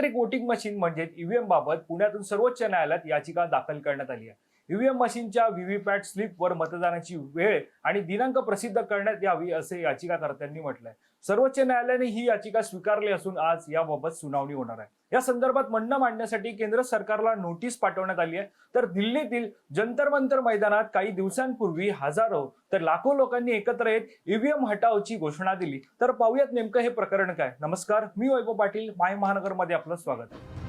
Electric voting machine म्हणजे EVM बाबत पुण्यातून सर्वोच्च न्यायालयात याचिका दाखल करण्यात आली आहे. ईव्हीएम मशीनच्या व्हीव्हीपॅट स्लिपवर मतदानाची वेळ आणि दिनांक प्रसिद्ध करण्यात यावी असे याचिकाकर्त्यांनी म्हटलंय. सर्वोच्च न्यायालयाने ही याचिका स्वीकारली असून आज याबाबत सुनावणी होणार आहे. या संदर्भात म्हणणं मांडण्यासाठी केंद्र सरकारला नोटीस पाठवण्यात आली आहे. तर दिल्लीतील जंतर मंतर मैदानात काही दिवसांपूर्वी हजारो तर लाखो लोकांनी एकत्र येत ईव्हीएम हटावची घोषणा दिली. तर पाहूयात नेमकं हे प्रकरण काय? नमस्कार मी वैभव पाटील माय महानगरमध्ये आपलं स्वागत आहे.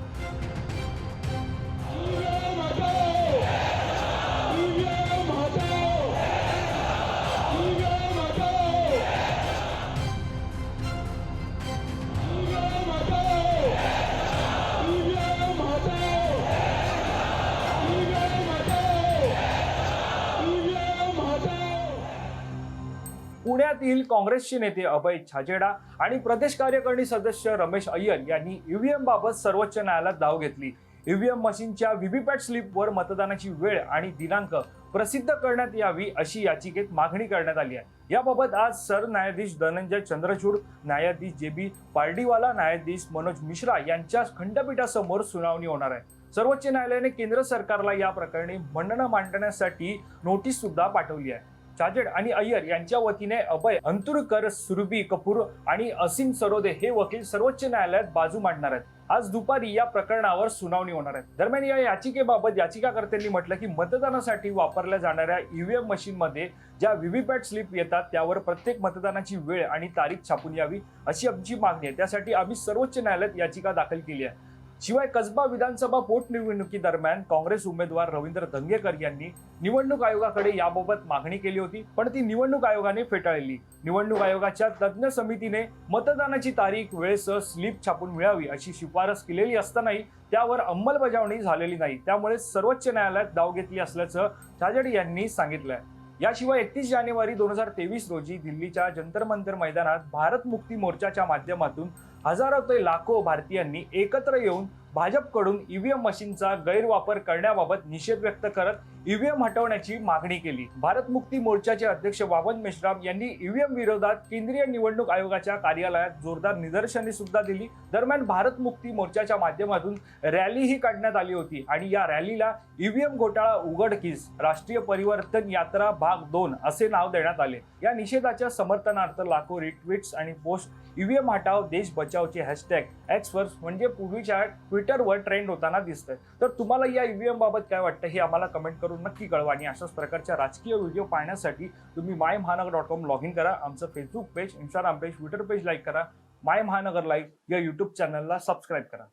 पुण्यातील काँग्रेसचे नेते अभय छाजेडा आणि प्रदेश कार्यकारिणी सदस्य रमेश अय्यर यांनी ईव्हीएम बाबत सर्वोच्च न्यायालयात धाव घेतली. ईव्हीएम मशीनच्या व्हीव्हीपॅट स्लिपवर मतदानाची वेळ आणि दिनांक प्रसिद्ध करण्यात यावी अशी याचिकेत मागणी करण्यात आली आहे. याबाबत आज सरन्यायाधीश धनंजय चंद्रचूड न्यायाधीश जे बी पार्डीवाला न्यायाधीश मनोज मिश्रा यांच्या खंडपीठासमोर सुनावणी होणार आहे. सर्वोच्च न्यायालयाने केंद्र सरकारला या प्रकरणी म्हणणं मांडण्यासाठी नोटीस सुद्धा पाठवली आहे. चाजेड आणि अय्यर यांच्या वतीने अभय अंतुरकर सुरभी कपूर आणि असीम सरोदे हे वकील सर्वोच्च न्यायालयात बाजू मांडणार आहेत. आज दुपारी या प्रकरणावर सुनावणी होणार आहे. दरम्यान या याचिकेबाबत याचिकाकर्त्यांनी म्हटलं की मतदानासाठी वापरल्या जाणाऱ्या ईव्हीएम मशीनमध्ये ज्या व्हीव्हीपॅट स्लिप येतात त्यावर प्रत्येक मतदानाची वेळ आणि तारीख छापून यावी अशी आमची मागणी आहे. त्यासाठी आम्ही सर्वोच्च न्यायालयात याचिका दाखल केली आहे. शिवाय कसबा विधानसभा पोटनिवडणुकीदरम्यान काँग्रेस उमेदवार रवींद्र धंगेकर यांनी निवडणूक आयोगाकडे याबाबत मागणी केली होती पण ती निवडणूक आयोगाने फेटाळली. निवडणूक आयोगाच्या तज्ज्ञ समितीने मतदानाची तारीख वेळेसह स्लिप छापून मिळावी अशी शिफारस केलेली असतानाही त्यावर अंमलबजावणी झालेली नाही. त्यामुळे सर्वोच्च न्यायालयात दाव घेतली असल्याचं छाजड यांनी सांगितलंय. याशिवाय एकतीस जानेवारी दोन हजार तेवीस रोजी दिल्लीच्या जंतर मंतर मैदानात भारत मुक्ती मोर्चाच्या माध्यमातून हजारो ते लाखो भारतीयांनी एकत्र येऊन भाजपकडून ईव्हीएम मशीनचा गैरवापर करण्याबाबत निषेध व्यक्त करत ईव्हीएम हटवण्याची मागणी केली. भारत मुक्ती मोर्चाचे अध्यक्ष वामन मेश्राम यांनी ईव्हीएम विरोधात केंद्रीय निवडणूक आयोगाच्या कार्यालयात जोरदार निदर्शने सुद्धा दिली. दरम्यान भारत मुक्ती मोर्चाच्या माध्यमातून रॅलीही काढण्यात आली होती आणि या रॅलीला ईव्हीएम घोटाळा उघडकीस राष्ट्रीय परिवर्तन यात्रा भाग दोन असे नाव देण्यात आले. या निषेधाच्या समर्थनार्थ लाखो रिट्विट्स आणि पोस्ट ईव्हीएम हटाव देश बचावचे हॅशटॅग एक्सवर म्हणजे पूर्वीच्या ट्विटरवर ट्रेंड होताना दिसतंय. तर तुम्हाला या ईव्हीएम बाबत काय वाटतं हे आम्हाला कमेंट करून नक्की कळवा आणि अशाच प्रकारच्या राजकीय व्हिडिओ पाहण्यासाठी तुम्ही माय महानगर डॉट कॉम लॉग इन करा. आमचं Facebook page Instagram page Twitter page like करा. माय महानगर लाईव्ह या यूट्यूब चॅनलला सबस्क्राईब करा.